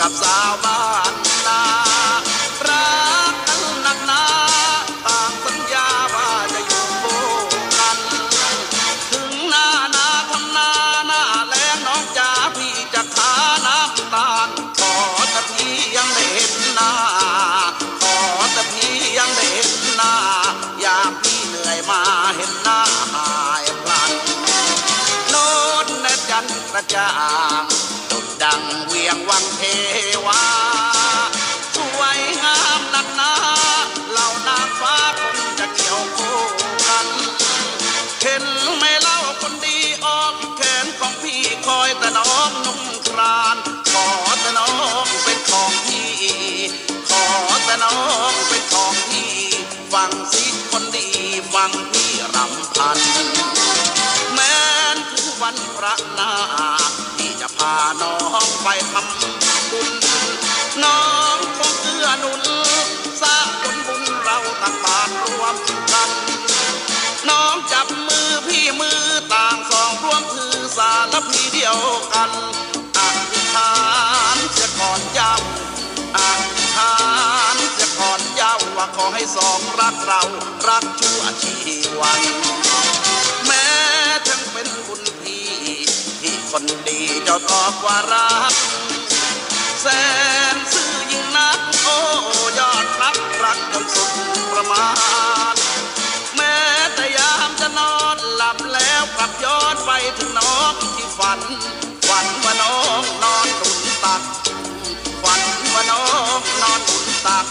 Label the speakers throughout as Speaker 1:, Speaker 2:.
Speaker 1: กับสาวบ้านนารักกันหนักหนาต่างสัญญาว่าจะอยู่คู่กัน ถึงหน้านาทำน้าหน้าแล้งน้องจ๋าพี่จะหาน้ำตาลขอแต่พี่ยังได้เห็นหน้า ขอแต่พี่ยังได้เห็นหน้า อยามพี่เหนื่อยมาเห็นหน้าหายพลันโน้นนะจันทร์กระจ่าง ดังเวียงวังเทวา สวยงามนักหนาเหล่านางฟ้าคงจะเกี่ยวคู่กัน เห็นไหมเล่าคนดีออกแขนของพี่คอยแต่น้องนุ่มครานขอแต่น้องเป็นของพี่ ขอแต่น้องเป็นของพี่ ฟังสิคนดีฟังพี่รำพัน แม้นถึงวันพระนา ไปทำบุญน้องคงเอื้อหนุนสร้างผลบุญเราต่างบานรวมกัน น้องจับมือพี่มือต่างสองร่วมถือสารพีเดียวกันอธิษฐานเสียก่อนย้าอธิษฐานเสียก่อนย้าว่าขอให้สองรักเรารักชั่วชีวันแม้ทั้งเป็นบุญพี่ที่คนดีเจ้าตอบว่ารัก หลับย้อนไปถึงน้องที่ฝัน ฝันว่าน้องนอนหนุนตัก ฝันว่าน้องนอนหนุนตัก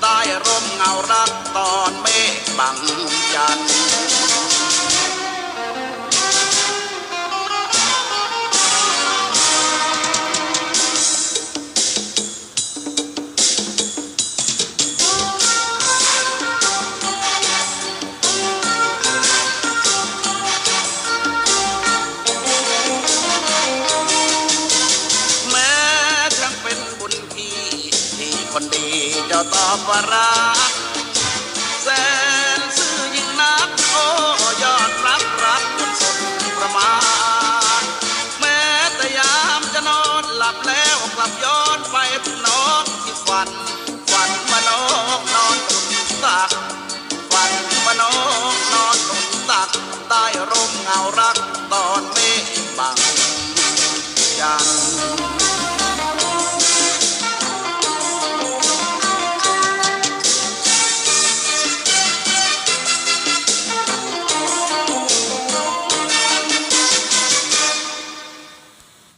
Speaker 1: ใต้ร่มเงารักตอนเมฆบังจันทร์ ยวตอบว่ารักแสนซื่อยิ่งนักโอ้ยอดรับรักจนสุดประมาณแม้แต่ยามจะนอนหลับแล้วกลับย้อนไปนอนที่ฝันฝันมานอนนอนตุ่มตักฝันมานอนนอนตุ่มตักใต้ร่มเงารักตอนเมฆบังยัน